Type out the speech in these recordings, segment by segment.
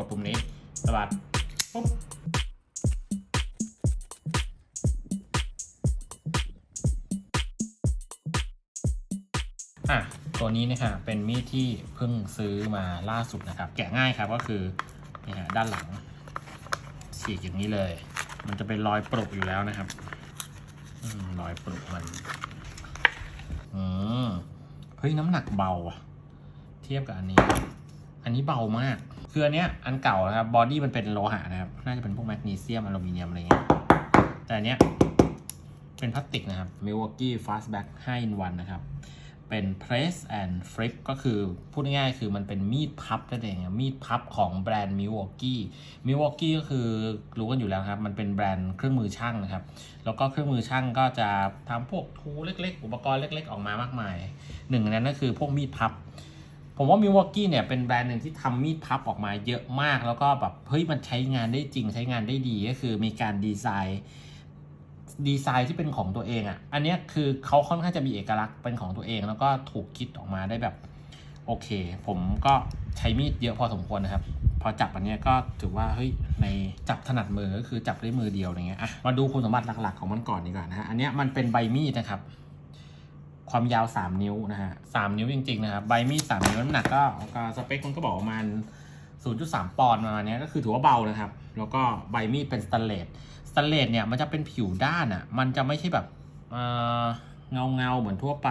กดปุ่มนี้สวัสดปุ๊บอะตัวนี้นะคะเป็นมีดที่เพิ่งซื้อมาล่าสุดนะครับ แกะง่ายครับก็คือนี่ฮะด้านหลังฉีกอย่างนี้เลย มันจะเป็นรอยปรุกอยู่แล้วนะครับอรอยปรุกมันอืมเฮ้ยน้ำหนักเบาอะเทียบกับอันนี้ อันนี้เบามาก คืออันเนี้ยอันเก่านะครับบอดี้มันเป็นโลหะนะครับ น่าจะเป็นพวกแมกนีเซียมอลูมิเนียมอะไรเงี้ย แต่อันเนี้ยเป็นพลาสติกนะครับ Milwaukee Fastback 5 in 1นะครับ เป็น press and flip ก็คือพูดง่ายๆคือมันเป็นมีดพับนั่นเองอะมีดพับของแบรนด์ Milwaukee Milwaukee ก็คือรู้กันอยู่แล้วครับ มันเป็นแบรนด์เครื่องมือช่างนะครับ แล้วก็เครื่องมือช่างก็จะทำพวกทูเล็กๆ อุปกรณ์เล็กๆ ออกมามากมาย หนึ่งในนั้นก็คือพวกมีดพับ ผมว่า Milwaukee เนี่ยเป็นแบรนด์หนึ่งที่ทำมีดพับออกมาเยอะมาก แล้วก็แบบเฮ้ยมันใช้งานได้จริงใช้งานได้ดีก็คือมีการดีไซน์ดีไซน์ที่เป็นของตัวเองอะ่ะ อันนี้คือเขาค่อนข้างจะมีเอกลักษณ์เป็นของตัวเอง แล้วก็ถูกคิดออกมาได้แบบโอเค ผมก็ใช้มีดเยอะพอสมควรนะครับ พอจับอันนี้ก็ถือว่าเฮ้ยในจับถนัดมือก็คือจับได้มือเดียวอะไรเงี้ยอะมาดูคุณสมบัติหลักๆของมันก่อนดีกว่านะฮะอันนี้มันเป็นใบมีดนะครับ ความยาว 3 นิ้วนะฮะ3นิ้วจริงๆนะครับใบมีด3นิ้วน้ำหนักก็ก็สเปคมันก็บอกประมาณ 0.3 ปอนด์ประมาณเนี้ยก็คือถือว่าเบานะครับ แล้วก็ใบมีดเป็นสแตนเลสสแตนเลสเนี่ยมันจะเป็นผิวด้านอะ่ะมันจะไม่ใช่แบบเงาเงาเหมือนทั่วไป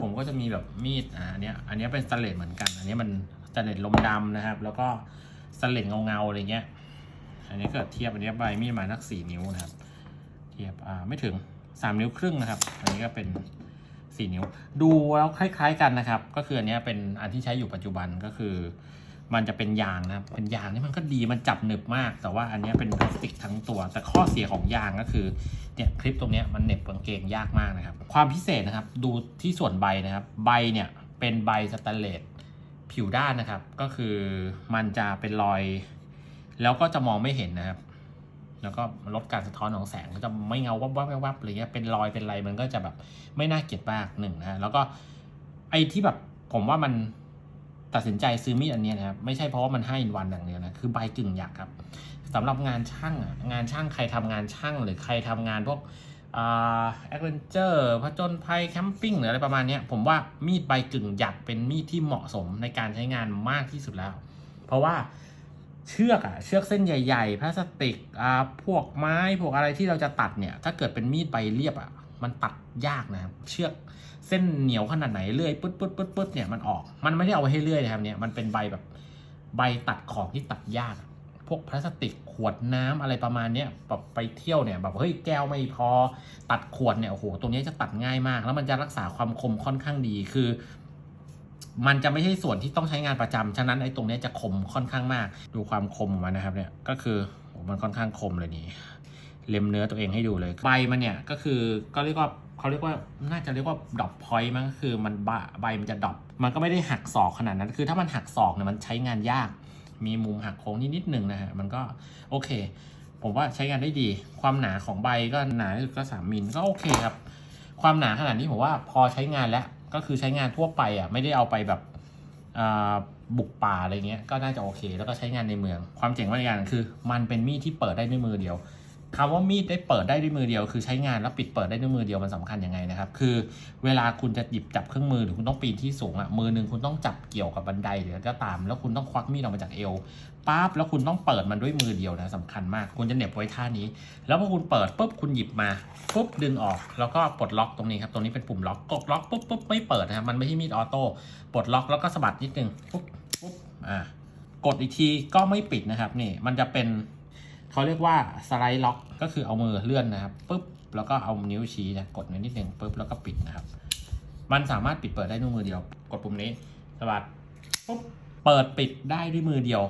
ผมก็จะมีแบบมีดอ่าอันนี้อันนี้เป็นสแตนเลสเหมือนกัน อันนี้มันสแตนเลสลมดำนะครับ แล้วก็สแตนเลสเงาเงาอะไรเงี้ยอันนี้ก็เทียบอันนี้ใบมีดมานักสี่นิ้วนะครับ เทียบอ่าไม่ถึงสามนิ้วครึ่งนะครับ อันนี้ก็เป็น สี่นิ้ว ดูแล้วคล้าย ๆกันนะครับ ก็คืออันนี้เป็นอันที่ใช้อยู่ปัจจุบันก็คือ มันจะเป็นยางนะครับเป็นยางนี่มันก็ดีมันจับหนึบมาก แต่ว่าอันนี้เป็นพลาสติกทั้งตัว แต่ข้อเสียของยางก็คือเนี่ยคลิปตรงนี้มันเหน็บกางเกงยากมากนะครับ ความพิเศษนะครับดูที่ส่วนใบนะครับ ใบเนี่ยเป็นใบสแตนเลสผิวด้านนะครับ ก็คือมันจะเป็นรอย แล้วก็จะมองไม่เห็นนะครับ แล้วก็ลดการสะท้อนของแสงก็จะไม่เงาวับวับวับวับอะไรเงี้ยเป็นรอยเป็นไรมันก็จะแบบไม่น่าเกลียดมากหนึ่งนะแล้วก็ไอ้ที่แบบผมว่ามันตัดสินใจซื้อมีดอันนี้นะครับไม่ใช่เพราะว่ามันให้อินวันอย่างเดียวนะคือใบกึ่งหยักครับสำหรับงานช่างอะงานช่างใครทำงานช่าง หรือใครทำงานพวกอ่าแอดเวนเจอร์ผจญภัยแคมปิ้งหรืออะไรประมาณนี้ผมว่ามีดใบกึ่งหยักเป็นมีดที่เหมาะสมในการใช้งานมากที่สุดแล้ว เพราะว่า เชือกอะเชือกเส้นใหญ่ๆพลาสติกอ่าพวกไม้พวกอะไรที่เราจะตัดเนี่ย ถ้าเกิดเป็นมีดใบเรียบอะมันตัดยากนะครับเชือกเส้นเหนียวขนาดไหนเลื่อยปึ๊ดปึ๊ดปึ๊ดปึ๊ดเนี่ยมันออก มันไม่ได้เอาไว้ให้เลื่อยนะครับเนี่ยมันเป็นใบแบบใบตัดของที่ตัดยากพวกพลาสติกขวดน้ำอะไรประมาณเนี้ยแบบไปเที่ยวเนี่ยแบบเฮ้ยแก้วไม่พอตัดขวดเนี่ยโอ้โหตรงนี้จะตัดง่ายมาก แล้วมันจะรักษาความคมค่อนข้างดีคือ มันจะไม่ใช่ส่วนที่ต้องใช้งานประจำฉะนั้นไอ้ตรงนี้จะคมค่อนข้างมาก ดูความคมของมันนะครับเนี่ย ก็คือมันค่อนข้างคมเลยนี่ เล็มเนื้อตัวเองให้ดูเลย ใบมันเนี่ยก็คือก็เรียกว่าเขาเรียกว่าน่าจะเรียกว่าดอปพอยต์มั้งคือมันบะใบมันจะดอป มันก็ไม่ได้หักศอกขนาดนั้น คือถ้ามันหักศอกเนี่ยมันใช้งานยาก มีมุมหักโค้งนิดนิดหนึ่งนะฮะ มันก็โอเค ผมว่าใช้งานได้ดี ความหนาของใบก็หนาที่สุดก็สามมิลก็โอเคครับ ความหนาขนาดนี้ผมว่าพอใช้งานแล้ว ก็คือใช้งานทั่วไปอะไม่ได้เอาไปแบบบุกป่าอะไรเงี้ยก็น่าจะโอเค แล้วก็ใช้งานในเมือง ความเจ๋งของมันอีกอย่างคือ มันเป็นมีดที่เปิดได้ด้วยมือเดียวคำว่ามีดได้เปิดได้ด้วยมือเดียว คือใช้งานแล้วปิดเปิดได้ด้วยมือเดียวมันสำคัญยังไงนะครับ คือเวลาคุณจะหยิบจับเครื่องมือหรือคุณต้องปีนที่สูงอะมือหนึ่งคุณต้องจับเกี่ยวกับบันไดหรืออะไรก็ตาม แล้วคุณต้องควักมีดออกมาจากเอว ปั๊บแล้วคุณต้องเปิดมันด้วยมือเดียวนะสำคัญมากคุณจะเหน็บไว้ท่านี้ แล้วพอคุณเปิดปุ๊บคุณหยิบมาปุ๊บดึงออก แล้วก็ปลดล็อกตรงนี้ครับตรงนี้เป็นปุ่มล็อกกดล็อกปุ๊บปุ๊บไม่เปิดนะครับมันไม่ใช่มีดออโต้ปลดล็อกแล้วก็สะบัดนิดนึงปุ๊บปุ๊บอ่ากดอีกทีก็ไม่ปิดนะครับนี่มันจะเป็นเขาเรียกว่าสไลด์ล็อกก็คือเอามือเลื่อนนะครับปุ๊บแล้วก็เอานิ้วชี้นะกดนิดนึงปุ๊บแล้วก็ปิดนะครับ มันสามารถปิดเปิดได้ด้วยมือเดียว กดปุ่มนี้สวัสดปุ๊บเปิดปิดได้ด้วยมือเดียว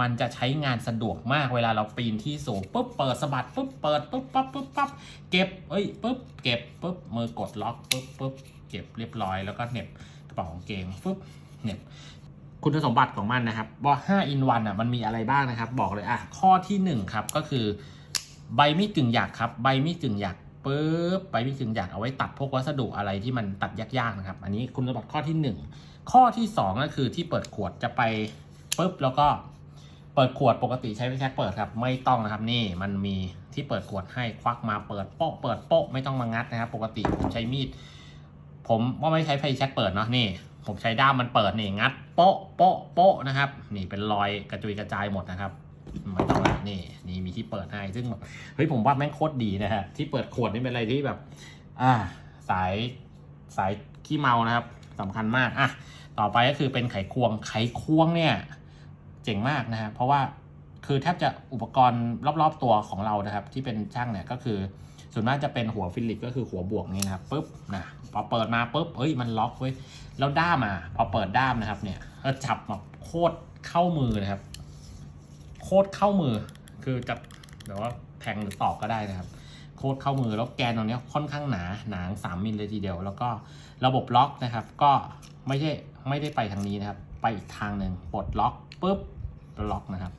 มันจะใช้งานสะดวกมากเวลาเราปีนที่สูงปุ๊บเปิดสะบัดปุ๊บเปิดปุ๊บปั๊บปุ๊บปั๊บเก็บเอ้ยปุ๊บเก็บปุ๊บมือกดล็อกปุ๊บปุ๊บเก็บเรียบร้อยแล้วก็เหน็บกระเป๋ากางเกงปุ๊บเหน็บคุณสมบัติของมันนะครับว่า5 in 1อะมันมีอะไรบ้างนะครับ บอกเลยอะข้อที่1ครับก็คือใบมีดกึ่งหยักครับ ใบมีดกึ่งหยักปุ๊บใบมีดกึ่งหยักเอาไว้ตัดพวกวัสดุอะไรที่มันตัดยากๆนะครับ อันนี้คุณสมบัติข้อที่ 1 ข้อที่ 2 ก็คือที่เปิดขวดจะไปปุ๊บแล้วก็ เปิดขวดปกติใช้ไฟแช็กเปิดครับ ไม่ต้องนะครับนี่มันมีที่เปิดขวดให้ควักมาเปิดโป๊ะเปิดโป๊ะไม่ต้องมางัดนะครับ ปกติผมใช้มีด ผมว่าไม่ใช้ไฟแช็กเปิดเนาะนี่ ผมใช้ด้ามมันเปิดนี่งัดโป๊ะโป๊ะโป๊ะนะครับ นี่เป็นรอยกระจุยกระจายหมดนะครับไม่ต้องละนี่นี่มีที่เปิดให้ซึ่งแบบเฮ้ยผมว่าแม่งโคตรดีนะฮะที่เปิดขวดนี่เป็นอะไรที่แบบ อ่า สายสายขี้เมานะครับสำคัญมากอะต่อไปก็คือเป็นไขควงไขควงเนี่ย เจ๋งมากนะฮะเพราะว่าคือแทบจะอุปกรณ์รอบๆตัวของเรานะครับ ที่เป็นช่างเนี่ยก็คือ ส่วนมากจะเป็นหัวฟิลิปก็คือหัวบวกนี่นะครับปุ๊บนะพอเปิดมาปุ๊บเฮ้ยมันล็อกเว้ยแล้วด้ามอะพอเปิดด้ามนะครับเนี่ยก็จับแบบโคตรเข้ามือนะครับ โคตรเข้ามือ คือจะแบบว่าแทงหรือตอกก็ได้นะครับ โคตรเข้ามือแล้วแกนตรงนี้ค่อนข้างหนาหนาสามมิลเลยทีเดียว แล้วก็ระบบล็อกนะครับ ก็ไม่ใช่ไม่ได้ไปทางนี้นะครับ ไปอีกทางหนึ่งปลดล็อกปุ๊บ ล็อกนะครับ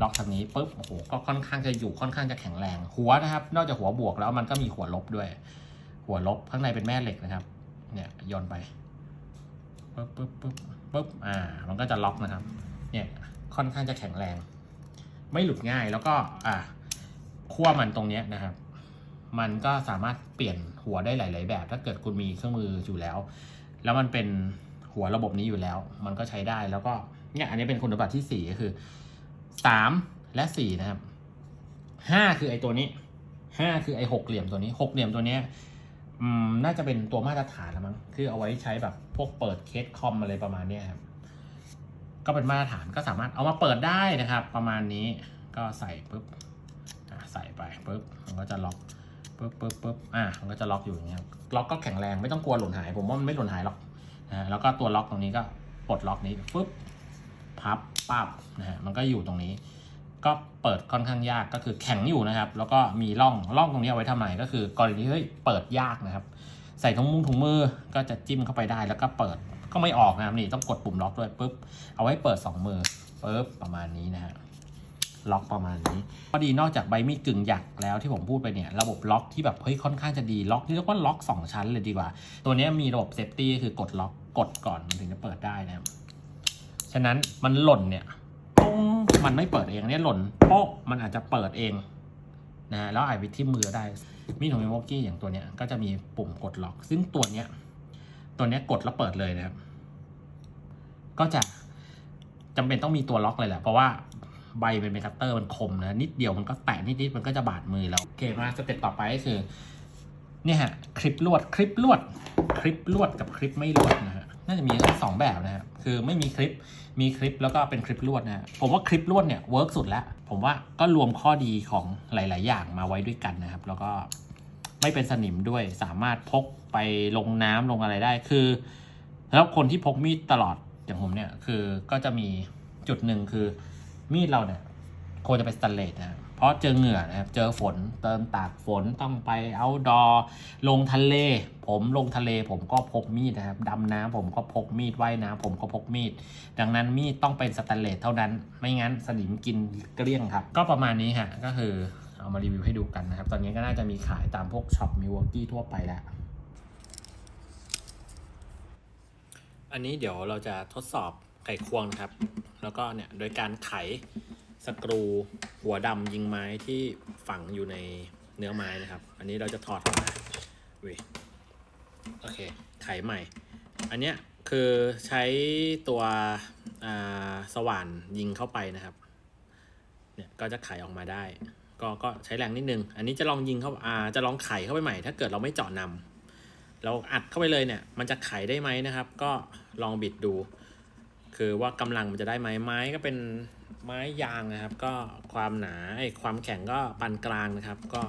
ล็อกทางนี้ปุ๊บโอ้โหก็ค่อนข้างจะอยู่ค่อนข้างจะแข็งแรง หัวนะครับ นอกจากหัวบวกแล้วมันก็มีหัวลบด้วย หัวลบข้างในเป็นแม่เหล็กนะครับ เนี่ยโยนไปปุ๊บปุ๊บปุ๊บปุ๊บอ่า มันก็จะล็อกนะครับ เนี่ยค่อนข้างจะแข็งแรง ไม่หลุดง่ายแล้วก็อ่าขั้วมันตรงเนี้ยนะครับ มันก็สามารถเปลี่ยนหัวได้หลาย ๆ แบบ ถ้าเกิดคุณมีเครื่องมืออยู่แล้ว แล้วมันเป็นหัวระบบนี้อยู่แล้ว มันก็ใช้ได้แล้วก็ เนี่ยอันนี้เป็นคุณสมบัติที่สี่ก็คือสามและสี่นะครับห้าคือไอ้ตัวนี้ห้าคือไอ้หกเหลี่ยมตัวนี้หกเหลี่ยมตัวเนี้ยอืมน่าจะเป็นตัวมาตรฐานล้วมั้งคือเอาไว้ใช้แบบพวกเปิดเคสคอมอะไรประมาณเนี้ยครับก็เป็นมาตรฐานก็สามารถเอามาเปิดได้นะครับ ประมาณนี้ก็ใส่ปุ๊บใส่ไปปุ๊บมันก็จะล็อกปุ๊บปุ๊บปุ๊บอะมันก็จะล็อกอยู่อย่างเงี้ยล็อกก็แข็งแรงไม่ต้องกลัวหล่นหาย ผมว่ามันไม่หล่นหายหรอกนะแล้วก็ตัวล็อกตรงนี้ก็ปลดล็อกนี้ปุ๊บ พับปั๊บนะฮะมันก็อยู่ตรงนี้ ก็เปิดค่อนข้างยากก็คือแข็งอยู่นะครับ แล้วก็มีร่องร่องตรงนี้ไว้ทำไมก็คือกรณีที่เฮ้ยเปิดยากนะครับ ใส่ถุงมือถุงมือก็จะจิ้มเข้าไปได้แล้วก็เปิดก็ไม่ออกนะครับนี่ต้องกดปุ่มล็อกด้วยปุ๊บเอาไว้เปิด 2 มือปุ๊บประมาณนี้นะฮะล็อกประมาณนี้พอดีนอกจากใบมีดกึ่งหยักแล้วที่ผมพูดไปเนี่ยระบบล็อกที่แบบเฮ้ยค่อนข้างจะดีล็อกที่เรียกว่าล็อก 2 ชั้นเลยดีกว่า ตัวนี้มีระบบเซฟตี้คือกดล็อกกดก่อนมันถึงจะเปิดได้นะครับ ฉะนั้นมันหล่นเนี่ยปุ้งมันไม่เปิดเองเนี่ยหล่นโป๊ะมันอาจจะเปิดเองนะแล้วอาจไปที่มือได้มีดของมิโมกี้อย่างตัวเนี้ยก็จะมีปุ่มกดล็อก ซึ่งตัวเนี้ยตัวเนี้ยกดแล้วเปิดเลยนะครับ ก็จะจำเป็นต้องมีตัวล็อกเลยแหละ เพราะว่าใบเป็นเมคัตเตอร์มันคมนะ นิดเดียวมันก็แตะนิดๆมันก็จะบาดมือแล้วโอเคมาสเต็ปต่อไปก็คือ เนี่ยฮะคลิปลวดคลิปลวด คลิปลวดกับคลิปไม่ลวดนะฮะ น่าจะมีทั้งสองแบบนะฮะคือไม่มีคลิปมีคลิปแล้วก็เป็นคลิปลวดนะผมว่าคลิปลวดเนี่ยเวิร์กสุดแล้ว ผมว่าก็รวมข้อดีของหลาย ๆ อย่างมาไว้ด้วยกันนะครับ แล้วก็ไม่เป็นสนิมด้วยสามารถพกไปลงน้ำลงอะไรได้คือ แล้วคนที่พกมีดตลอดอย่างผมเนี่ยคือก็จะมีจุดหนึ่งคือมีดเราเนี่ยควรจะเป็นสแตนเลสนะ เพราะเจอเหงื่อนะครับเจอฝนเติมตากฝนต้องไปเอาดอลงทะเล ผมลงทะเลผมก็พกมีดนะครับดำน้ำผมก็พกมีดว่ายน้ำผมก็พกมีด ดังนั้นมีดต้องเป็นสแตนเลสเท่านั้น ไม่งั้นสนิมกินเกลี้ยงครับ ก็ประมาณนี้ฮะก็คือเอามารีวิวให้ดูกันนะครับ ตอนนี้ก็น่าจะมีขายตามพวกช็อปมิวกี้ทั่วไปแล้วอันนี้เดี๋ยวเราจะทดสอบไขควงนะครับ แล้วก็เนี่ยโดยการไข สกรูหัวดำยิงไม้ที่ฝังอยู่ในเนื้อไม้นะครับ อันนี้เราจะถอดออกมาเว้ยโอเคไขใหม่ อันเนี้ยคือใช้ตัวอ่าสว่านยิงเข้าไปนะครับ เนี่ยก็จะไขออกมาได้ ก็ก็ใช้แรงนิดนึง อันนี้จะลองยิงเข้าอ่าจะลองไขเข้าไปใหม่ ถ้าเกิดเราไม่เจาะนำเราอัดเข้าไปเลยเนี่ย มันจะไขได้ไหมนะครับ ก็ลองบิดดู คือว่ากำลังมันจะได้ไหมไม้ก็เป็น ไม้ยางนะครับ ก็ความหนาไอ้ความแข็งก็ปานกลางนะครับ ก็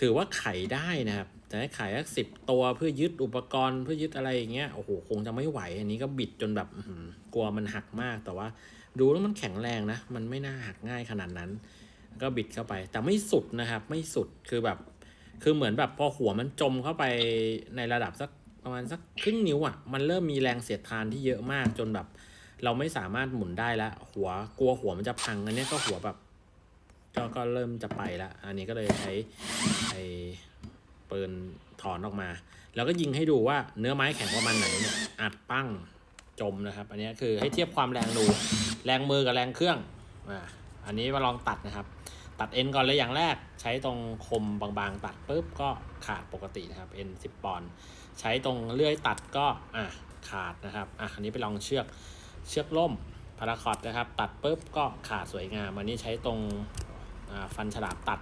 ถือว่าไขได้นะครับ แต่ให้ไขสักสิบตัวเพื่อยึดอุปกรณ์เพื่อยึดอะไรอย่างเงี้ยโอ้โหคงจะไม่ไหว อันนี้ก็บิดจนแบบกลัวมันหักมาก แต่ว่าดูแล้วมันแข็งแรงนะ มันไม่น่าหักง่ายขนาดนั้น ก็บิดเข้าไป แต่ไม่สุดนะครับ ไม่สุดคือแบบ คือเหมือนแบบพอหัวมันจมเข้าไปในระดับสักประมาณสักครึ่งนิ้วอะ่ะ มันเริ่มมีแรงเสียดทานที่เยอะมากจนแบบ เราไม่สามารถหมุนได้แล้วหัวกลัวหัวมันจะพังอันนี้ก็หัวแบบก็ก็เริ่มจะไปแล้วอันนี้ก็เลยใช้ไอปืนถอนออกมา แล้วก็ยิงให้ดูว่าเนื้อไม้แข็งประมาณไหนเนี่ยอัดปั้งจมนะครับ อันนี้คือให้เทียบความแรงดูแรงมือกับแรงเครื่องอ่าอันนี้มาลองตัดนะครับ ตัดเอ็นก่อนเลยอย่างแรก ใช้ตรงคมบางๆ ตัดปุ๊บก็ขาดปกตินะครับเอ็นสิบปอนด์ใช้ตรงเลื่อยตัดก็อะขาดนะครับอะอันนี้ไปลองเชือก เชือกล่มพาราคอตนะครับ ตัดปุ๊บก็ขาดสวยงาม อันนี้ใช้ตรงฟันฉลามตัด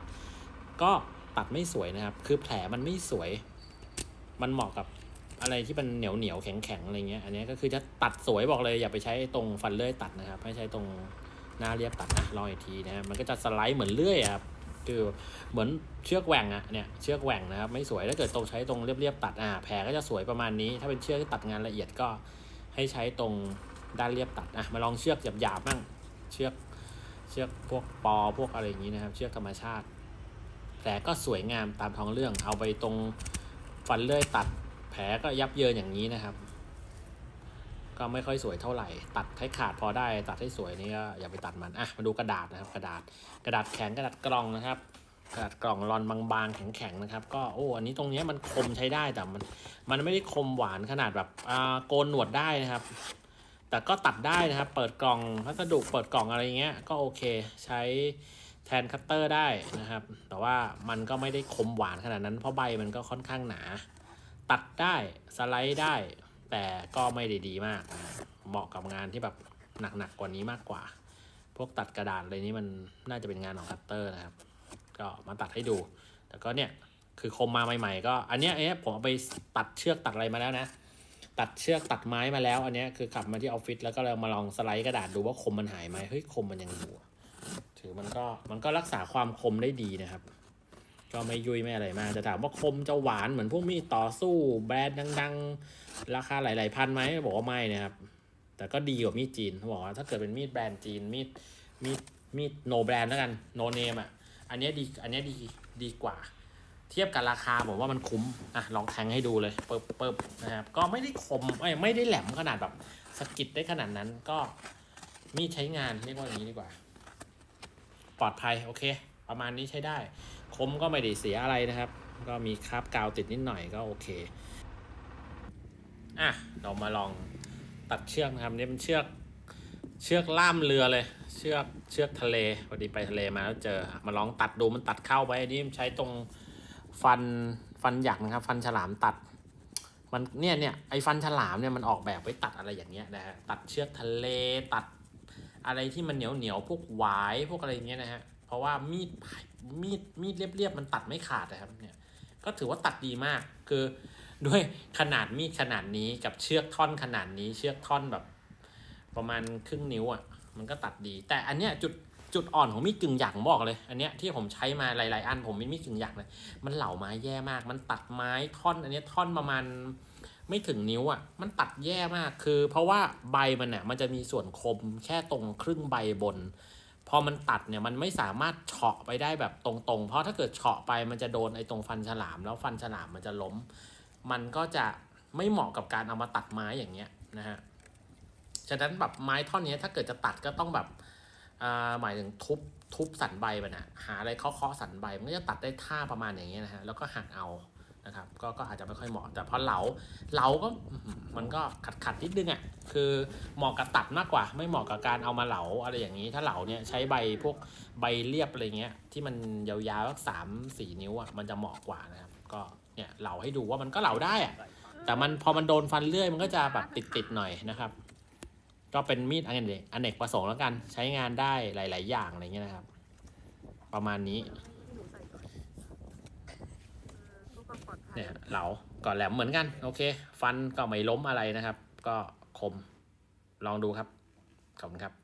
ก็ตัดไม่สวยนะครับ คือแผลมันไม่สวย มันเหมาะกับอะไรที่มันเหนียวเหนียวแข็งแข็งอะไรเงี้ย อันนี้ก็คือจะตัดสวยบอกเลยอย่าไปใช้ตรงฟันเลื่อยตัดนะครับ ให้ใช้ตรงหน้าเรียบตัดนะลองอีกทีนะมันก็จะสไลด์เหมือนเลื่อยครับคือเหมือนเชือกแหว่งอะเนี่ยเชือกแหว่งนะครับไม่สวยถ้าเกิดตรงใช้ตรงเรียบๆตัดอ่าแผลก็จะสวยประมาณนี้ ถ้าเป็นเชือกที่ตัดงานละเอียดก็ให้ใช้ตรง ด้านเรียบตัดอะมาลองเชือกหยาบๆบ้างเชือกเชือกพวกปอพวกอะไรอย่างนี้นะครับ เชือกธรรมชาติแผลก็สวยงามตามท้องเรื่อง เอาไปตรงฟันเลื่อยตัด แผลก็ยับเยินอย่างนี้นะครับ ก็ไม่ค่อยสวยเท่าไหร่ ตัดให้ขาดพอได้ตัดให้สวยนี่ก็อย่าไปตัดมันอะมาดูกระดาษนะครับ กระดาษกระดาษแข็งกระดาษกล่องนะครับกระดาษกล่องรอนบางๆแข็งๆนะครับ ก็โอ้อันนี้ตรงนี้มันคมใช้ได้แต่มัน มันไม่ได้คมหวานขนาดแบบอ่าโกนหนวดได้นะครับ แต่ก็ตัดได้นะครับ เปิดกล่องพัสดุเปิดกล่องอะไรเงี้ยก็โอเค ใช้แทนคัตเตอร์ได้นะครับ แต่ว่ามันก็ไม่ได้คมหวานขนาดนั้น เพราะใบมันก็ค่อนข้างหนา ตัดได้สไลด์ได้ แต่ก็ไม่ได้ดีมาก เหมาะกับงานที่แบบหนักๆกว่านี้มากกว่า พวกตัดกระดาษอะไรนี้มันน่าจะเป็นงานของคัตเตอร์นะครับ ก็มาตัดให้ดู แต่ก็เนี่ยคือคมมาใหม่ ๆ ก็อันเนี้ยเอ๊ะผมเอาไปตัดเชือกตัดอะไรมาแล้วนะ ตัดเชือกตัดไม้มาแล้ว อันนี้คือขับมาที่ออฟฟิศแล้วก็เลยมาลองสไลด์กระดาษดูว่าคมมันหายไหมเฮ้ยคมมันยังอยู่ถือมันก็มันก็รักษาความคมได้ดีนะครับ ก็ไม่ยุ่ยไม่อะไรมากจะถามว่าคมจะหวานเหมือนพวกมีดต่อสู้แบรนด์ดัง ๆ ราคาหลาย ๆ พันไหมบอกว่าไม่นะครับ แต่ก็ดีกว่ามีดจีนเขาบอกว่าถ้าเกิดเป็นมีดแบรนด์จีนมีดมีดมีดโนแบรนด์แล้วกันโนเนมอะอันนี้ดีอันนี้ดีดีกว่า เทียบกับราคาผมว่ามันคุ้มอะลองแทงให้ดูเลยเปิบเปิบนะครับก็ไม่ได้คมไม่ไม่ได้แหลมขนาดแบบสกิดได้ขนาดนั้นก็มีใช้งานเรียกว่าอย่างนี้ดีกว่า ปลอดภัยโอเค ประมาณนี้ใช้ได้ คมก็ไม่ได้เสียอะไรนะครับ ก็มีคราบกาวติดนิดหน่อยก็โอเคอะเรามาลองตัดเชือกนะครับนี่เป็นเชือกเชือกล่ามเรือเลย เชือกเชือกทะเลพอดีไปทะเลมาแล้วเจอมาลองตัดดูมันตัดเข้าไปอันนี้มันใช้ตรง ฟันฟันหยักนะครับ ฟันฉลามตัด มันเนี่ยเนี่ยไอ้ฟันฉลามเนี่ยมันออกแบบไว้ตัดอะไรอย่างเงี้ยนะฮะตัดเชือกทะเลตัดอะไรที่มันเหนียวเหนียวพวกหวายพวกอะไรอย่างเงี้ยนะฮะเพราะว่ามีดมีดมีดเรียบๆมันตัดไม่ขาดนะครับเนี่ยก็ถือว่าตัดดีมากคือด้วยขนาดมีดขนาดนี้กับเชือกท่อนขนาดนี้เชือกท่อนแบบ ประมาณครึ่งนิ้วอะมันก็ตัดดี แต่อันเนี้ยจุด จุดอ่อนของมีดกึ่งหยักผมบอกเลย อันเนี้ยที่ผมใช้มาหลายๆ อันผมมีมีดกึ่งหยักเลยมันเหล่าไม้แย่มาก มันตัดไม้ท่อน อันเนี้ยท่อนประมาณไม่ถึงนิ้วอะ มันตัดแย่มากคือ เพราะว่าใบมันเนี่ยมันจะมีส่วนคมแค่ตรงครึ่งใบบน พอมันตัดเนี่ยมันไม่สามารถเฉาะไปได้แบบตรงๆ เพราะถ้าเกิดเฉาะไปมันจะโดนไอ้ตรงฟันฉลาม แล้วฟันฉลามมันจะล้ม มันก็จะไม่เหมาะกับการเอามาตัดไม้อย่างเงี้ยนะฮะฉะนั้นแบบไม้ท่อนเนี้ยถ้าเกิดจะตัดก็ต้องแบบ หมายถึงทุบทุบสันใบมันอะหาอะไรเคาะเคาะสันใบ มันก็จะตัดได้ท่าประมาณอย่างเงี้ยนะฮะแล้วก็หักเอานะครับก็ก็อาจจะไม่ค่อยเหมาะ แต่พอเหลาเหลาก็มันก็ขัดขัดนิดนึงอะคือเหมาะกับตัดมากกว่า ไม่เหมาะกับการเอามาเหลาอะไรอย่างนี้ ถ้าเหลาเนี่ยใช้ใบพวกใบเรียบอะไรเงี้ยที่มันยาวๆสักสามสี่นิ้วอะมันจะเหมาะกว่านะครับก็เนี่ยเหลาให้ดูว่ามันก็เหลาได้อะแต่มันพอมันโดนฟันเลื่อยมันก็จะแบบติดๆหน่อยนะครับ ก็เป็นมีดอเนกอเนกประสงค์แล้วกัน ใช้งานได้หลาย ๆ อย่างอะไรเงี้ยนะครับ ประมาณนี้ที่หนูใส่ก่อนเออเพื่อความปลอนี่ยเหลาก็แหลมเหมือนกัน โอเค ฟันก็ไม่ล้มอะไรนะครับ ก็คมลองดูครับ ขอบคุณครับ